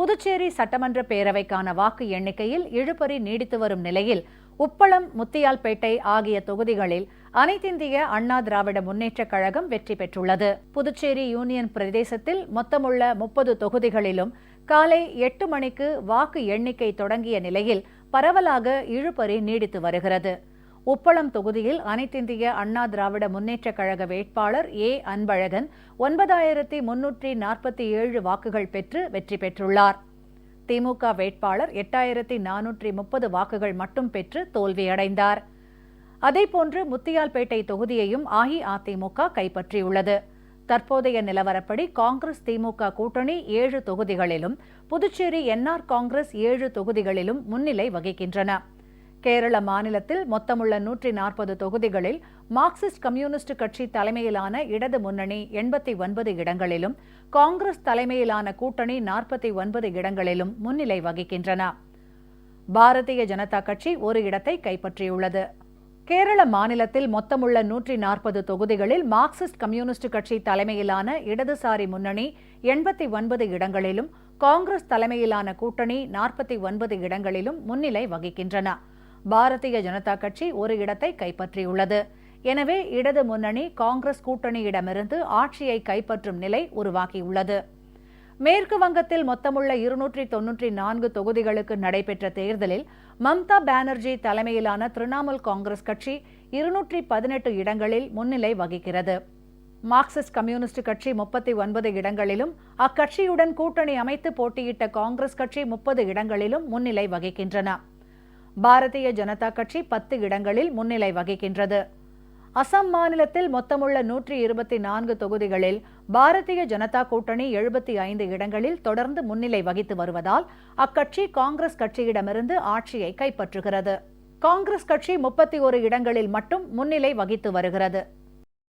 புதுச்சேரி சட்டமன்ற பேரவைக்கான வாக்கு எண்ணிக்கையில் இழுபறி நீடித்து வரும் நிலையில் உப்பளம் முத்தியால்பேட்டை ஆகிய தொகுதிகளில் அனைத்திந்திய அண்ணா திராவிட முன்னேற்றக் கழகம் வெற்றி பெற்றுள்ளது. புதுச்சேரி யூனியன் பிரதேசத்தில் மொத்தமுள்ள முப்பது தொகுதிகளிலும் காலை எட்டு மணிக்கு வாக்கு எண்ணிக்கை தொடங்கிய நிலையில் பரவலாக இழுபறி நீடித்து வருகிறது. உப்பளம் தொகுதியில் அனைத்திந்திய அண்ணா திராவிட முன்னேற்றக் கழக வேட்பாளர் ஏ. அன்பழகன் ஒன்பதாயிரத்தி முன்னூற்றி நாற்பத்தி ஏழு வாக்குகள் பெற்று வெற்றி பெற்றுள்ளார். திமுக வேட்பாளர் எட்டாயிரத்தி நானூற்றி முப்பது வாக்குகள் மட்டும் பெற்று தோல்வியடைந்தார். அதேபோன்று முத்தியால்பேட்டை தொகுதியையும் அஇஅதிமுக கைப்பற்றியுள்ளது. தற்போதைய நிலவரப்படி காங்கிரஸ் திமுக கூட்டணி ஏழு தொகுதிகளிலும் புதுச்சேரி என்ஆர் காங்கிரஸ் ஏழு தொகுதிகளிலும் முன்னிலை வகிக்கின்றன. கேரள மாநிலத்தில் மொத்தமுள்ள நூற்றி நாற்பது தொகுதிகளில் மார்க்சிஸ்ட் கம்யூனிஸ்ட் கட்சி தலைமையிலான இடது முன்னணி எண்பத்தி ஒன்பது இடங்களிலும் காங்கிரஸ் தலைமையிலான கூட்டணி நாற்பத்தி ஒன்பது இடங்களிலும் முன்னிலை வகிக்கின்றன. பாரதிய ஜனதா கட்சி ஒரு இடத்தை கைப்பற்றியுள்ளது. கேரள மாநிலத்தில் மொத்தமுள்ள நூற்றி நாற்பது தொகுதிகளில் மார்க்சிஸ்ட் கம்யூனிஸ்ட் கட்சி தலைமையிலான இடதுசாரி முன்னணி எண்பத்தி ஒன்பது இடங்களிலும் காங்கிரஸ் தலைமையிலான கூட்டணி நாற்பத்தி ஒன்பது இடங்களிலும் முன்னிலை வகிக்கின்றன. பாரதிய ஜனதா கட்சி ஒரு இடத்தை கைப்பற்றியுள்ளது. எனவே இடது முன்னணி காங்கிரஸ் கூட்டணியிடமிருந்து ஆட்சியை கைப்பற்றும் நிலை உருவாகியுள்ளது. மேற்கு வங்கத்தில் மொத்தமுள்ள இருநூற்றி தொன்னூற்றி நான்கு தொகுதிகளுக்கு நடைபெற்ற தேர்தலில் மம்தா பானர்ஜி தலைமையிலான திரிணாமுல் காங்கிரஸ் கட்சி இருநூற்றி பதினெட்டு இடங்களில் முன்னிலை வகிக்கிறது. மார்க்சிஸ்ட் கம்யூனிஸ்ட் கட்சி முப்பத்தி ஒன்பது இடங்களிலும் அக்கட்சியுடன் கூட்டணி அமைத்து போட்டியிட்ட காங்கிரஸ் கட்சி முப்பது இடங்களிலும் முன்னிலை வகிக்கின்றன. பாரதிய ஜனதா கட்சி பத்து இடங்களில் முன்னிலை வகிக்கின்றது. அசாம் மாநிலத்தில் மொத்தமுள்ள நூற்றி இருபத்தி நான்கு தொகுதிகளில் பாரதிய ஜனதா கூட்டணி எழுபத்தி ஐந்து இடங்களில் தொடர்ந்து முன்னிலை வகித்து வருவதால் அக்கட்சி காங்கிரஸ் கட்சியிடமிருந்து ஆட்சியை கைப்பற்றுகிறது. காங்கிரஸ் கட்சி முப்பத்தி ஒரு இடங்களில் மட்டும் முன்னிலை வகித்து வருகிறது.